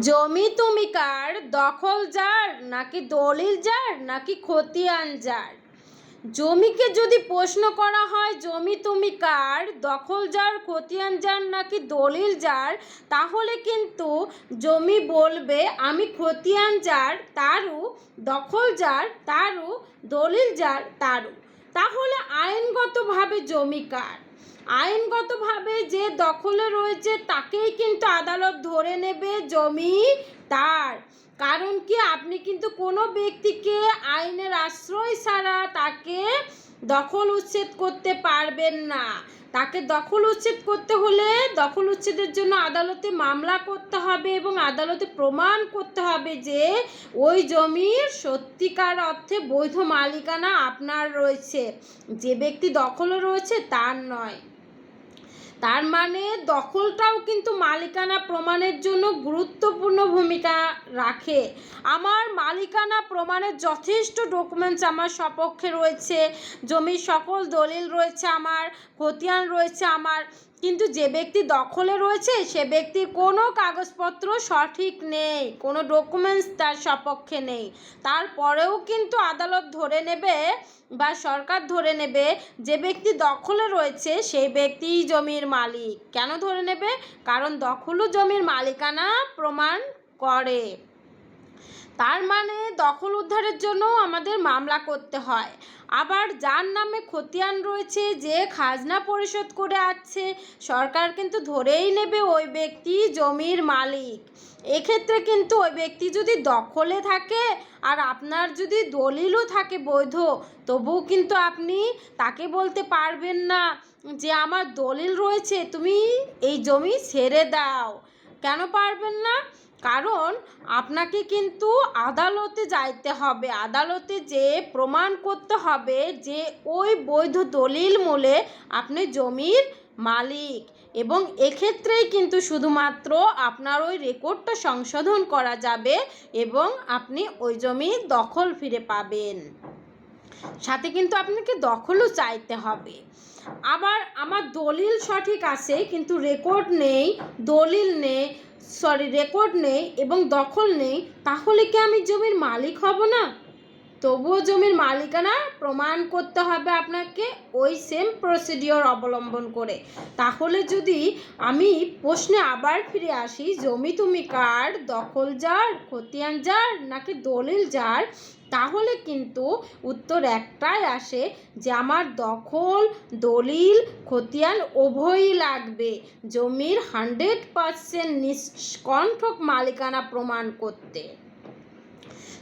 জমি তুমি কার? দখল যার? নাকি দলিল যার? নাকি খতিয়ান যার? জমিকে যদি প্রশ্ন করা হয়, জমি তুমি কার? দখল যার, খতিয়ান যার, নাকি দলিল যার? তাহলে কিন্তু জমি বলবে, আমি খতিয়ান যার তারও দখল যার তারও দলিল যার তারও তাহলে আইনগতভাবে জমি কার? আইনগতভাবে যে দখলে রয়েছে তাকেই কিন্তু আদালত ধরে নেবে জমি তার। কারণ কি? আপনি কিন্তু কোনো ব্যক্তিকে আইনের আশ্রয় ছাড়া তাকে দখল উচ্ছেদ করতে পারবেন না। তাকে দখল উচ্ছেদ করতে হলে দখল উচ্ছেদের জন্য আদালতে মামলা করতে হবে এবং আদালতে প্রমাণ করতে হবে যে ওই জমির সত্যিকার অর্থে বৈধ মালিকানা আপনার রয়েছে। যে ব্যক্তি দখলও রয়েছে তার নয়। তার মানে দখলটাও কিন্তু মালিকানা প্রমাণের জন্য গুরুত্বপূর্ণ ভূমিকা রাখে। আমার মালিকানা প্রমাণের যথেষ্ট ডকুমেন্টস আমার সপক্ষে রয়েছে। জমির সকল দলিল রয়েছে আমার, খতিয়ান রয়েছে আমার। কিন্তু যে ব্যক্তি দখলে রয়েছে, সে ব্যক্তির কোনো কাগজপত্র সঠিক নেই, কোনো ডকুমেন্টস তার সপক্ষে নেই। তারপরেও কিন্তু আদালত ধরে নেবে বা সরকার ধরে নেবে যে ব্যক্তি দখলে রয়েছে, সেই ব্যক্তিই জমির মালিক। কেন ধরে নেবে? কারণ দখলও জমির মালিকানা প্রমাণ করে। তার মানে দখল উদ্ধারের জন্য আমাদের মামলা করতে হয়। আবার যার নামে খতিয়ান রয়েছে, যে খাজনা পরিশোধ করে আছে সরকার কিন্তু ধরেই নেবে ওই ব্যক্তি জমির মালিক। এক্ষেত্রে কিন্তু ওই ব্যক্তি যদি দখলে থাকে আর আপনার যদি দলিলও থাকে বৈধ, তবুও কিন্তু আপনি তাকে বলতে পারবেন না যে আমার দলিল রয়েছে, তুমি এই জমি ছেড়ে দাও। কেন পারবেন না? কারণ আপনাকে কিন্তু আদালতে যাইতে হবে। আদালতে যে প্রমাণ করতে হবে যে ওই বৈধ দলিল মূলে আপনি জমির মালিক এবং এক্ষেত্রেই কিন্তু শুধুমাত্র আপনার ওই রেকর্ডটা সংশোধন করা যাবে এবং আপনি ওই জমি দখল ফিরে পাবেন। সাথে কিন্তু আপনাকে দখলও চাইতে হবে। আবার আমার দলিল সঠিক আছে, কিন্তু রেকর্ড নেই, দলিল নেই সরি রেকর্ড নেই এবং দখল নেই তাহলে কি আমি জমির মালিক হব না? তবুও জমির মালিকানা প্রমাণ করতে হবে আপনাকে ওই সেম প্রসিডিওর অবলম্বন করে। তাহলে যদি আমি প্রশ্নে আবার ফিরে আসি, জমি তুমি কার, দখল যার, খতিয়ান যার, নাকি দলিল যার, তাহলে কিন্তু উত্তর একটাই আসে যে আমার দখল, দলিল, খতিয়ান উভয়ই লাগবে। জমির হান্ড্রেড পারসেন্ট নিষ্কণ্ঠক মালিকানা প্রমাণ করতে।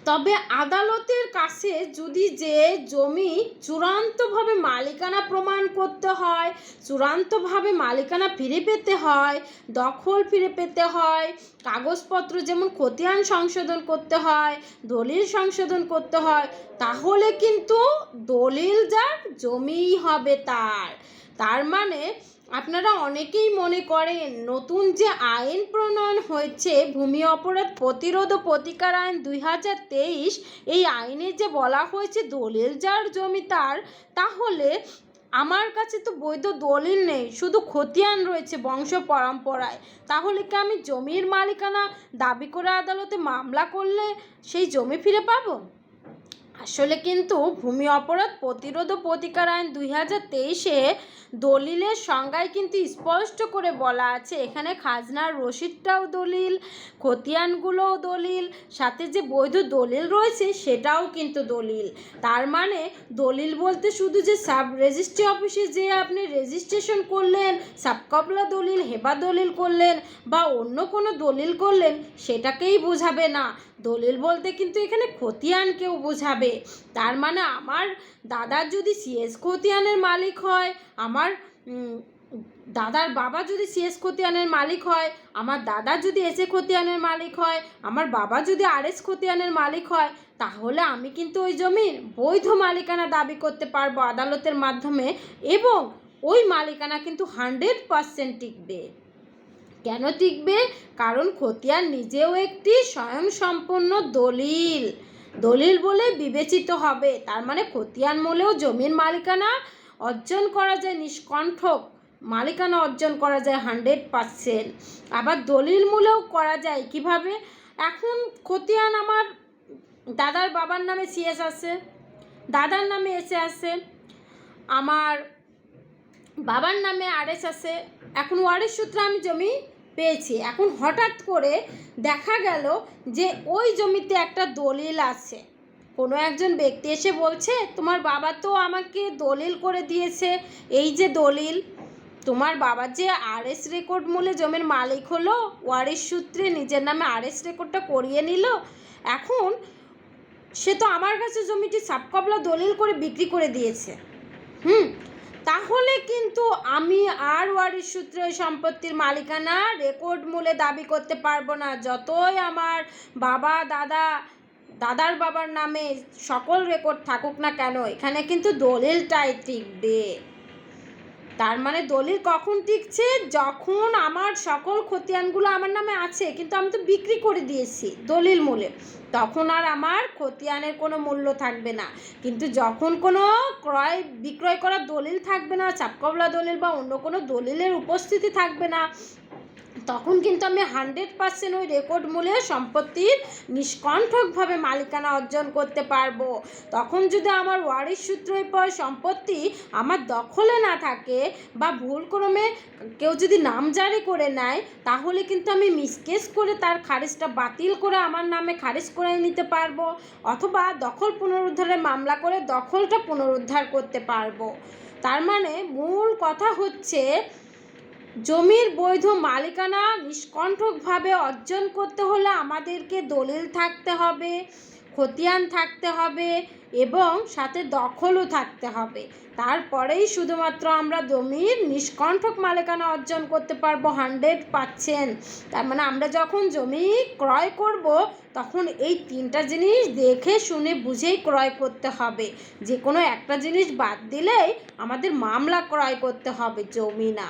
তবে আদালতের কাছে যদি যে জমি চূড়ান্তভাবে মালিকানা প্রমাণ করতে হয়, চূড়ান্তভাবে মালিকানা ফিরে পেতে হয়, দখল ফিরে পেতে হয়, কাগজপত্র যেমন খতিয়ান সংশোধন করতে হয়, দলিল সংশোধন করতে হয়, তাহলে কিন্তু দলিল যার জমিই হবে তার। তার মানে আপনারা অনেকেই মনে করেন, নতুন যে আইন প্রণয়ন হয়েছে, ভূমি অপরাধ প্রতিরোধ ও প্রতিকার আইন দুই হাজার তেইশ, এই আইনে যে বলা হয়েছে দলিল যার জমি তার, তাহলে আমার কাছে তো বৈধ দলিল নেই, শুধু খতিয়ান রয়েছে বংশ পরম্পরায়। তাহলে কি আমি জমির মালিকানা দাবি করে আদালতে মামলা করলে সেই জমি ফিরে পাবো? আসলে কিন্তু ভূমি অপরাধ প্রতিরোধ ও প্রতিকার আইন দুই হাজার তেইশে দলিলের সংজ্ঞায় কিন্তু স্পষ্ট করে বলা আছে। এখানে খাজনার রসিদটাও দলিল, খতিয়ানগুলোও দলিল, সাথে যে বৈধ দলিল রয়েছে সেটাও কিন্তু দলিল। তার মানে দলিল বলতে শুধু যে সাব রেজিস্ট্রি অফিসে যে আপনি রেজিস্ট্রেশন করলেন, সাবকবলা দলিল, হেবা দলিল করলেন বা অন্য কোনো দলিল করলেন, সেটাকেই বোঝাবে না। দলিল বলতে কিন্তু এখানে খতিয়ানকেও বোঝাবে। তার মানে আমার দাদার যদি সিএস খতিয়ানের মালিক হয়, আমার দাদার বাবা যদি সিএস খতিয়ানের মালিক হয়, আমার দাদা যদি এসএ খতিয়ানের মালিক হয়, আমার বাবা যদি আরএস খতিয়ানের মালিক হয়, তাহলে আমি কিন্তু ওই জমির বৈধ মালিকানা দাবি করতে পারব আদালতের মাধ্যমে এবং ওই মালিকানা কিন্তু হান্ড্রেড পারসেন্ট টিকবে। কেন টিকবে? কারণ খতিয়ান নিজেও একটি স্বয়ংসম্পন্ন দলিল। দলিল বলে বিবেচিত হবে। তার মানে খতিয়ান মূলেও জমির মালিকানা অর্জন করা যায় নিষ্কণ্ঠক। মালিকানা অর্জন করা যায় হান্ড্রেড পারসেন্ট। আবার দলিল মূলেও করা যায় কীভাবে? এখন খতিয়ান আমার দাদার বাবার নামে সিএস আছে, দাদার নামে এসে আছে, আমার বাবার নামে আরএস আছে। এখন ওয়ারিশ সূত্রে আমি জমি পেয়েছি। এখন হঠাৎ করে দেখা গেল যে ওই জমিতে একটা দলিল আছে। কোনো একজন ব্যক্তি এসে বলছে, তোমার বাবা তো আমাকে দলিল করে দিয়েছে। এই যে দলিল, তোমার বাবা যে আরএস রেকর্ড মূলে জমির মালিক হলো ওয়ারিস সূত্রে নিজের নামে আরএস রেকর্ডটা করিয়ে নিল। এখন সে তো আমার কাছে জমিটি সাবকবলা দলিল করে বিক্রি করে দিয়েছে। হুম তাহলে কিন্তু আমি আর ওয়ারিশ সূত্রে সম্পত্তির মালিকানা রেকর্ড মূলে দাবি করতে পারব না। যতই আমার বাবা, দাদা, দাদার বাবার নামে সকল রেকর্ড থাকুক না কেন, এখানে কিন্তু দলিলটাই টিকবে। তার মানে দলিল কখন টিকছে? যখন আমার সকল খতিয়ানগুলো আমার নামে আছে, কিন্তু আমি তো বিক্রি করে দিয়েছি দলিল মূলে, তখন আর আমার খতিয়ানের কোনো মূল্য থাকবে না। কিন্তু যখন কোনো ক্রয়, বিক্রয় করার দলিল থাকবে না চাপকবলা দলিল বা অন্য কোনো দলিলের উপস্থিতি থাকবে না তখন কিন্তু আমি হান্ড্রেড পার্সেন্ট ওই রেকর্ড মূলে সম্পত্তির নিষ্কণ্ঠকভাবে মালিকানা অর্জন করতে পারব। তখন যদি আমার ওয়ারিশ সূত্রের পর সম্পত্তি আমার দখলে না থাকে বা ভুলক্রমে কেউ যদি নাম জারি করে নেয়, তাহলে কিন্তু আমি মিসকেস করে তার খারিজটা বাতিল করে আমার নামে খারিজ করে নিতে পারব অথবা দখল পুনরুদ্ধারের মামলা করে দখলটা পুনরুদ্ধার করতে পারব। তার মানে মূল কথা হচ্ছে জমির বৈধ মালিকানা নিষ্কণ্ঠকভাবে অর্জন করতে হলে আমাদেরকে দলিল থাকতে হবে, খতিয়ান থাকতে হবে এবং সাথে দখলও থাকতে হবে। তারপরেই শুধুমাত্র আমরা জমির নিষ্কণ্ঠক মালিকানা অর্জন করতে পারব হান্ড্রেড পার্সেন্ট। তার মানে আমরা যখন জমি ক্রয় করব, তখন এই তিনটা জিনিস দেখে, শুনে, বুঝেই ক্রয় করতে হবে। যে কোনো একটা জিনিস বাদ দিলেই আমাদের মামলা ক্রয় করতে হবে জমি না।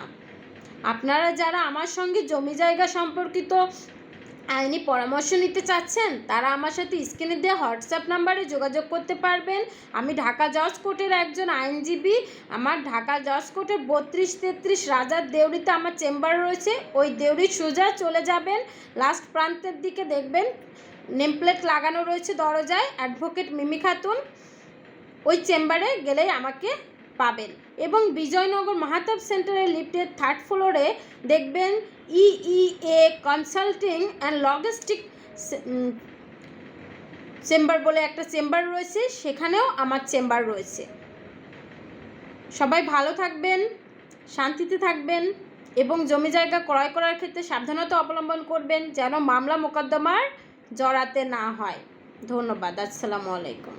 আপনারা যারা আমার সঙ্গে জমি জায়গা সম্পর্কিত আইনি পরামর্শ নিতে চাচ্ছেন, তারা আমার সাথে স্ক্রিনে দেওয়া হোয়াটসঅ্যাপ নাম্বারে যোগাযোগ করতে পারবেন। আমি ঢাকা জজ কোর্টের একজন আইনজীবী। আমার ঢাকা জজ কোর্টের বত্রিশ তেত্রিশ রাজার দেউরিতে আমার চেম্বার রয়েছে। ওই দেউরির সোজা চলে যাবেন। লাস্ট প্রান্তের দিকে দেখবেন, নেমপ্লেট লাগানো রয়েছে দরজায়। অ্যাডভোকেট মিমি খাতুন ওই চেম্বারে গেলেই আমাকে পাবেন। এবং বিজয়নগর মাহাতাব সেন্টারের লিফটের থার্ড ফ্লোরে দেখবেন EEA consulting and logistic chamber বলে একটা চেম্বার রয়েছে, সেখানেও আমার চেম্বার রয়েছে। সবাই ভালো থাকবেন, শান্তিতে থাকবেন এবং জমি জায়গা ক্রয় করার ক্ষেত্রে সাবধানতা অবলম্বন করবেন যেন মামলা মোকদ্দমার জড়াতে না হয়। ধন্যবাদ, আসসালামু আলাইকুম।